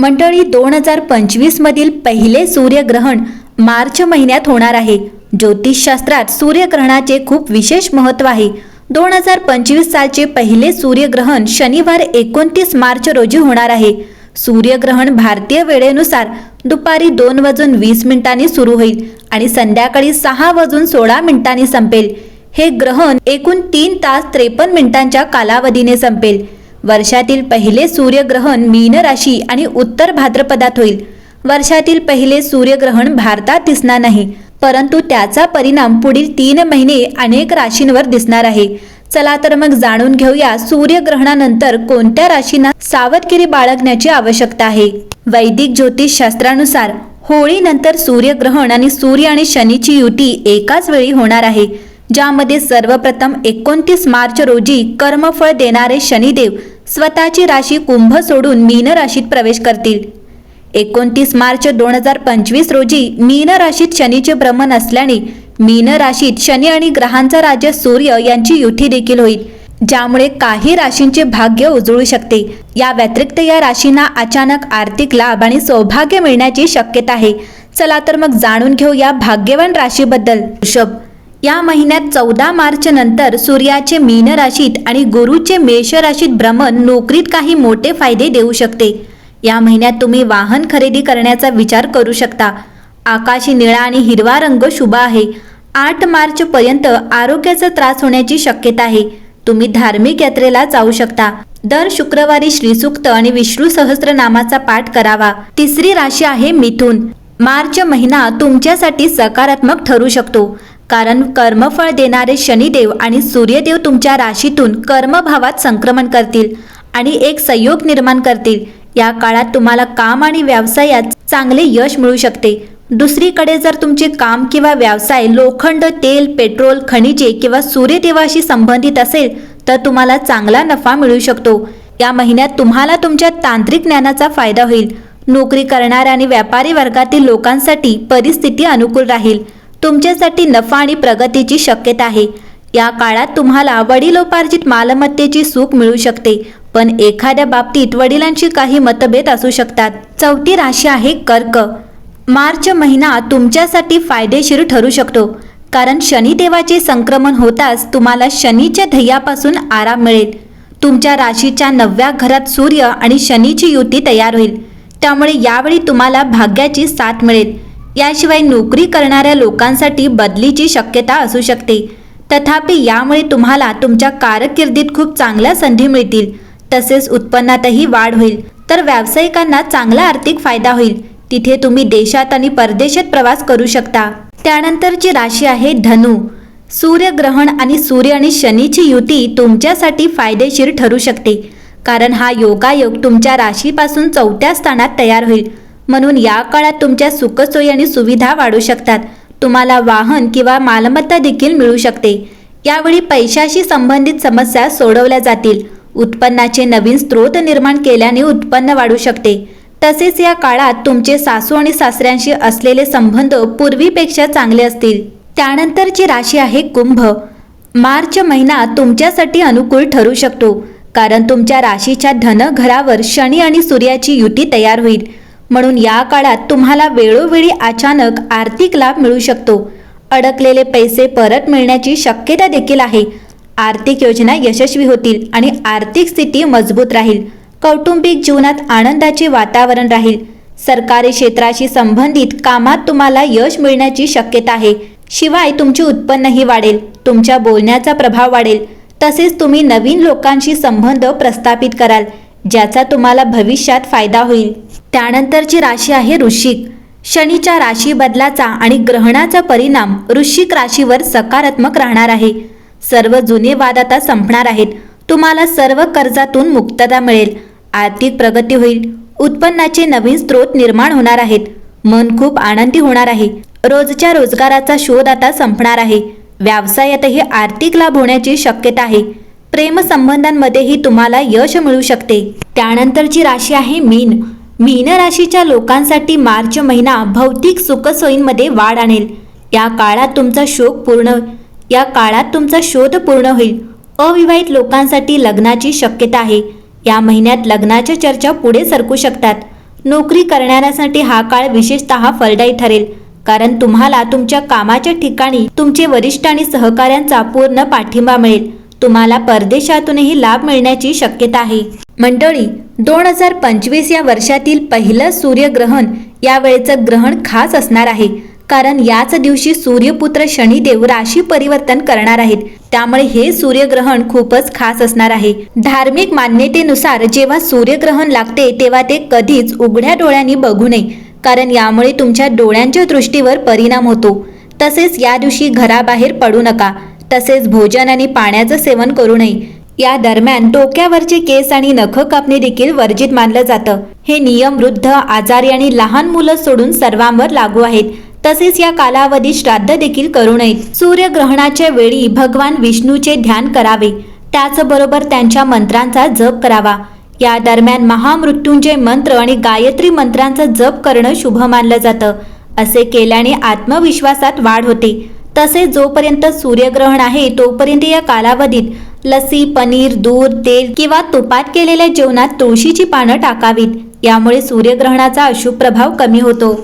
मंडळी दोन हजार पंचवीस मधील पहिले सूर्यग्रहण मार्च महिन्यात होणार आहे. ज्योतिषशास्त्रात सूर्यग्रहणाचे खूप विशेष महत्त्व आहे. दोन हजार पंचवीस सालचे पहिले सूर्यग्रहण शनिवार एकोणतीस मार्च रोजी होणार आहे. सूर्यग्रहण भारतीय वेळेनुसार दुपारी दोन वाजून वीस मिनिटांनी सुरू होईल आणि संध्याकाळी सहा वाजून सोळा मिनिटांनी संपेल. हे ग्रहण एकूण तीन तास त्रेपन्न मिनिटांच्या कालावधीने संपेल. वर्षातील पहिले सूर्यग्रहण मीन राशी आणि उत्तर भाद्रपदात होईल. वर्षातील पहिले सूर्यग्रहण भारतात दिसणार नाही परंतु त्याचा परिणाम पुढील तीन महिने अनेक राशींवर दिसणार आहे. चला तर मग जाणून घेऊया सूर्यग्रहणानंतर कोणत्या राशींना सावधगिरी बाळगण्याची आवश्यकता आहे. वैदिक ज्योतिष शास्त्रानुसार होळीनंतर सूर्यग्रहण आणि सूर्य आणि शनीची युती एकाच वेळी होणार आहे ज्यामध्ये सर्वप्रथम एकोणतीस मार्च रोजी कर्मफळ देणारे शनिदेव स्वतःची राशी कुंभ सोडून मीन राशीत प्रवेश करतील. एकोणतीस मार्च दोन हजार पंचवीस रोजी मीन राशीत शनीचे भ्रमण असल्याने मीन राशीत शनी आणि ग्रहांचा राज्य सूर्य यांची युती देखील होईल ज्यामुळे काही राशींचे भाग्य उजळू शकते. या व्यतिरिक्त या राशींना अचानक आर्थिक लाभ आणि सौभाग्य मिळण्याची शक्यता आहे. चला तर मग जाणून घेऊ या भाग्यवान राशीबद्दल. वृषभ या महिन्यात चौदा मार्च नंतर सूर्याचे मीन राशीत आणि गुरुचे मेष राशीत भ्रमण नोकरीत काही मोठे फायदे देऊ शकते. या महिन्यात तुम्ही वाहन खरेदी करण्याचा विचार करू शकता. आकाशी निळा आणि हिरवा रंग शुभ आहे. आठ मार्च पर्यंत आरोग्याचा त्रास होण्याची शक्यता आहे. तुम्ही धार्मिक यात्रेला जाऊ शकता. दर शुक्रवारी श्रीसुक्त आणि विष्णू सहस्त्रनामाचा पाठ करावा. तिसरी राशी आहे मिथुन. मार्च महिना तुमच्यासाठी सकारात्मक ठरू शकतो. कारण कर्मफळ देणारे शनिदेव आणि सूर्यदेव तुमच्या राशीतून कर्मभावात संक्रमण करतील आणि एक संयोग निर्माण करतील. या काळात तुम्हाला काम आणि व्यवसायात चांगले यश मिळू शकते. दुसरीकडे जर तुमचे काम किंवा व्यवसाय लोखंड तेल पेट्रोल खनिजे किंवा सूर्यदेवाशी संबंधित असेल तर तुम्हाला चांगला नफा मिळू शकतो. या महिन्यात तुम्हाला तुमच्या तांत्रिक ज्ञानाचा फायदा होईल. नोकरी करणाऱ्या आणि व्यापारी वर्गातील लोकांसाठी परिस्थिती अनुकूल राहील. तुमच्यासाठी नफा आणि प्रगतीची शक्यता आहे. या काळात तुम्हाला वडिलोपार्जित मालमत्तेची सुख मिळू शकते पण एखाद्या बाबतीत वडिलांची काही मतभेद असू शकतात. चौथी राशी आहे कर्क. मार्च महिना तुमच्यासाठी फायदेशीर ठरू शकतो कारण शनिदेवाचे संक्रमण होताच तुम्हाला शनीच्या ध्येयापासून आराम मिळेल. तुमच्या राशीच्या नवव्या घरात सूर्य आणि शनीची युती तयार होईल. त्यामुळे यावेळी तुम्हाला भाग्याची साथ मिळेल. याशिवाय नोकरी करणाऱ्या लोकांसाठी बदलीची शक्यता असू शकते. तथापि यामुळे तुम्हाला तुमच्या कारकिर्दीत खूप चांगल्या संधी मिळतील. तसेच उत्पन्नातही वाढ होईल. तर व्यावसायिकांना चांगला आर्थिक फायदा होईल. तिथे तुम्ही देशात आणि परदेशात प्रवास करू शकता. त्यानंतरची राशी आहे धनु. सूर्यग्रहण आणि सूर्य आणि शनीची युती तुमच्यासाठी फायदेशीर ठरू शकते. कारण हा योगायोग तुमच्या राशीपासून चौथ्या स्थानात तयार होईल. म्हणून या काळात तुमच्या सुखसोयी आणि सुविधा वाढू शकतात. तुम्हाला वाहन किंवा मालमत्ता देखील मिळू शकते. यावेळी पैशाशी संबंधित समस्या सोडवल्या जातील. उत्पन्नाचे नवीन स्रोत निर्माण केल्याने उत्पन्न वाढू शकते. तसेच या काळात तुमचे सासू आणि सासऱ्यांशी असलेले संबंध पूर्वीपेक्षा चांगले असतील. त्यानंतरची राशी आहे कुंभ. मार्च महिना तुमच्यासाठी अनुकूल ठरू शकतो. कारण तुमच्या राशीच्या धन घरावर शनी आणि सूर्याची युती तयार होईल. म्हणून या काळात तुम्हाला वेळोवेळी अचानक आर्थिक लाभ मिळू शकतो. अडकलेले पैसे परत मिळण्याची शक्यता देखील आहे. आर्थिक योजना यशस्वी होतील आणि आर्थिक स्थिती मजबूत राहील. कौटुंबिक जीवनात आनंदाचे वातावरण राहील. सरकारी क्षेत्राशी संबंधित कामात तुम्हाला यश मिळण्याची शक्यता आहे. शिवाय तुमचे उत्पन्नही वाढेल तुमच्या बोलण्याचा प्रभाव वाढेल. तसेच तुम्ही नवीन लोकांशी संबंध प्रस्थापित कराल. ज्याचा तुम्हाला भविष्यात फायदा होईल. त्यानंतरची राशी आहे ऋषिक. शनीच्या राशी बदलाचा आणि ग्रहणाचा परिणाम ऋषिक राशीवर सकारात्मक राहणार आहे. सर्व जुने वाद आता संपणार आहेत. तुम्हाला सर्व कर्जातून मुक्तता मिळेल. आर्थिक प्रगती होईल. उत्पन्नाचे नवीन स्रोत निर्माण होणार आहेत. मन खूप आनंदी होणार आहे. रोजच्या रोजगाराचा शोध आता संपणार आहे. व्यवसायातही आर्थिक लाभ होण्याची शक्यता आहे. प्रेमसंबंधांमध्येही तुम्हाला यश मिळू शकते. त्यानंतरची राशी आहे मीन. मीन राशीच्या लोकांसाठी मार्च महिना भौतिक सुखसोयींमध्ये वाढ आणेल. या काळात तुमचा शोक पूर्ण या काळात तुमचा शोध पूर्ण होईल. अविवाहित लोकांसाठी लग्नाची शक्यता आहे. या महिन्यात लग्नाच्या चर्चा पुढे सरकू शकतात. नोकरी करणाऱ्यांसाठी हा काळ विशेषतः फलदायी ठरेल. कारण तुम्हाला तुमच्या कामाच्या ठिकाणी तुमचे वरिष्ठ आणि सहकाऱ्यांचा पूर्ण पाठिंबा मिळेल. तुम्हाला परदेशातूनही लाभ मिळण्याची शक्यता आहे. मंडळी दोन हजार पंचवीस या वर्षातील पहिलं सूर्यग्रहण यावेळेचं ग्रहण खास असणार आहे. कारण याच दिवशी सूर्यपुत्र शनिदेव राशी परिवर्तन करणार आहेत. त्यामुळे हे सूर्यग्रहण खूपच खास असणार आहे. धार्मिक मान्यतेनुसार जेव्हा सूर्यग्रहण लागते तेव्हा ते कधीच उघड्या डोळ्यांनी बघू नये. कारण यामुळे तुमच्या डोळ्यांच्या दृष्टीवर परिणाम होतो. तसेच या दिवशी घराबाहेर पडू नका. तसेच भोजन आणि पाण्याचं सेवन करू नये. या दरम्यान डोक्यावरचे केस आणि नख कापणे देखील वर्जित मानलं जातं. हे नियम वृद्ध आजारी आणि लहान मुलं सोडून सर्वांवर लागू आहेत. तसेच या कालावधीत श्राद्ध देखील करू नयेत सूर्यग्रहणाच्या वेळी भगवान विष्णूचे ध्यान करावे. त्याचबरोबर त्यांच्या मंत्रांचा जप करावा. या दरम्यान महामृत्युंजय मंत्र आणि गायत्री मंत्रांचा जप करणं शुभ मानलं जातं. असे केल्याने आत्मविश्वासात वाढ होते. तसेच जोपर्यंत सूर्यग्रहण आहे तोपर्यंत या कालावधीत लसी पनीर दूध तेल किंवा तुपात केलेल्या जेवणात तुळशीची पानं टाकावीत. यामुळे सूर्यग्रहणाचा अशुभ प्रभाव कमी होतो.